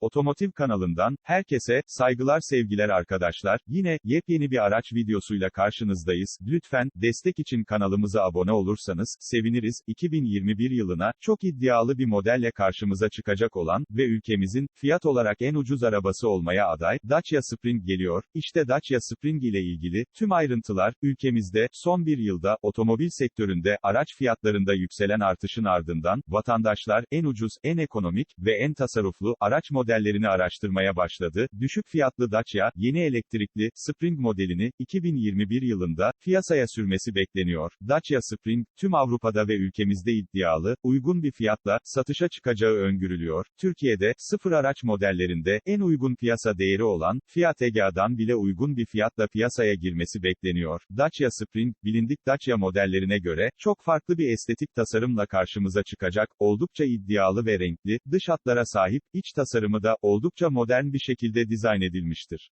Otomotiv kanalından, herkese, saygılar sevgiler arkadaşlar, yine, yepyeni bir araç videosuyla karşınızdayız, lütfen, destek için kanalımıza abone olursanız, seviniriz, 2021 yılına, çok iddialı bir modelle karşımıza çıkacak olan, ve ülkemizin, fiyat olarak en ucuz arabası olmaya aday, Dacia Spring geliyor, işte Dacia Spring ile ilgili, tüm ayrıntılar, ülkemizde, son bir yılda, otomobil sektöründe, araç fiyatlarında yükselen artışın ardından, vatandaşlar, en ucuz, en ekonomik, ve en tasarruflu, araç modellerini araştırmaya başladı, düşük fiyatlı Dacia, yeni elektrikli, Spring modelini, 2021 yılında, piyasaya sürmesi bekleniyor. Dacia Spring, tüm Avrupa'da ve ülkemizde iddialı, uygun bir fiyatla, satışa çıkacağı öngörülüyor. Türkiye'de, sıfır araç modellerinde, en uygun piyasa değeri olan, Fiat Egea'dan bile uygun bir fiyatla piyasaya girmesi bekleniyor. Dacia Spring, bilindik Dacia modellerine göre, çok farklı bir estetik tasarımla karşımıza çıkacak, oldukça iddialı ve renkli, dış hatlara sahip, iç tasarımı da, oldukça modern bir şekilde dizayn edilmiştir.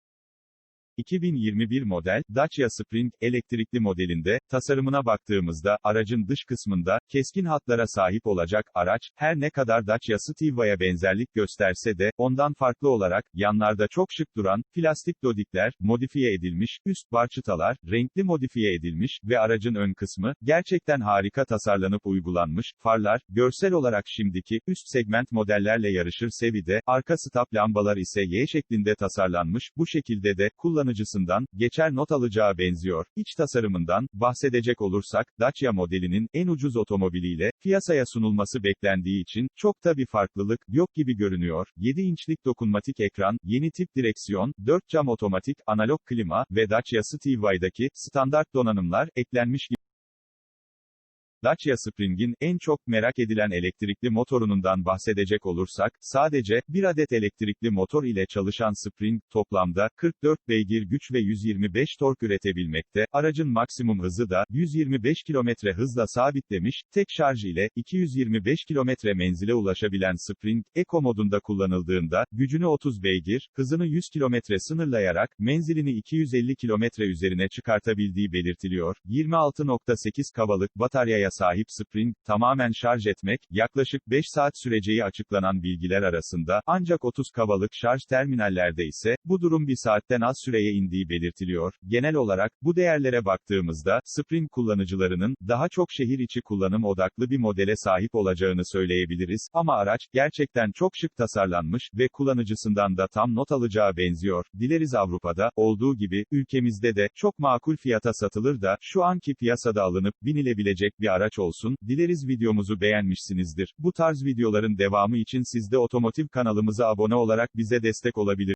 2021 model, Dacia Spring, elektrikli modelinde, tasarımına baktığımızda, aracın dış kısmında, keskin hatlara sahip olacak, araç, her ne kadar Dacia Stiva'ya benzerlik gösterse de, ondan farklı olarak, yanlarda çok şık duran, plastik dodikler, modifiye edilmiş, üst barçıtalar, renkli modifiye edilmiş, ve aracın ön kısmı, gerçekten harika tasarlanıp uygulanmış, farlar, görsel olarak şimdiki, üst segment modellerle yarışır seviyede, arka stop lambalar ise Y şeklinde tasarlanmış, bu şekilde de, kullanıcısından, geçer not alacağı benziyor. İç tasarımından, bahsedecek olursak, Dacia modelinin, en ucuz otomobiliyle, piyasaya sunulması beklendiği için, çok da bir farklılık, yok gibi görünüyor. 7 inçlik dokunmatik ekran, yeni tip direksiyon, 4 cam otomatik, analog klima, ve Dacia Stiva'daki, standart donanımlar, eklenmiş gibi. Dacia Spring'in, en çok merak edilen elektrikli motorundan bahsedecek olursak, sadece, bir adet elektrikli motor ile çalışan Spring, toplamda, 44 beygir güç ve 125 tork üretebilmekte, aracın maksimum hızı da, 125 km hızla sabitlemiş, tek şarj ile, 225 km menzile ulaşabilen Spring, Eco modunda kullanıldığında, gücünü 30 beygir, hızını 100 km sınırlayarak, menzilini 250 km üzerine çıkartabildiği belirtiliyor, 26.8 kavalık bataryaya sahip Spring, tamamen şarj etmek, yaklaşık 5 saat süreceği açıklanan bilgiler arasında, ancak 30 kavalık şarj terminallerde ise, bu durum bir saatten az süreye indiği belirtiliyor. Genel olarak, bu değerlere baktığımızda, Spring kullanıcılarının, daha çok şehir içi kullanım odaklı bir modele sahip olacağını söyleyebiliriz, ama araç, gerçekten çok şık tasarlanmış, ve kullanıcısından da tam not alacağı benziyor. Dileriz Avrupa'da, olduğu gibi, ülkemizde de, çok makul fiyata satılır da, şu anki piyasada alınıp, binilebilecek bir araç olsun, dileriz videomuzu beğenmişsinizdir. Bu tarz videoların devamı için siz de otomotiv kanalımıza abone olarak bize destek olabilir.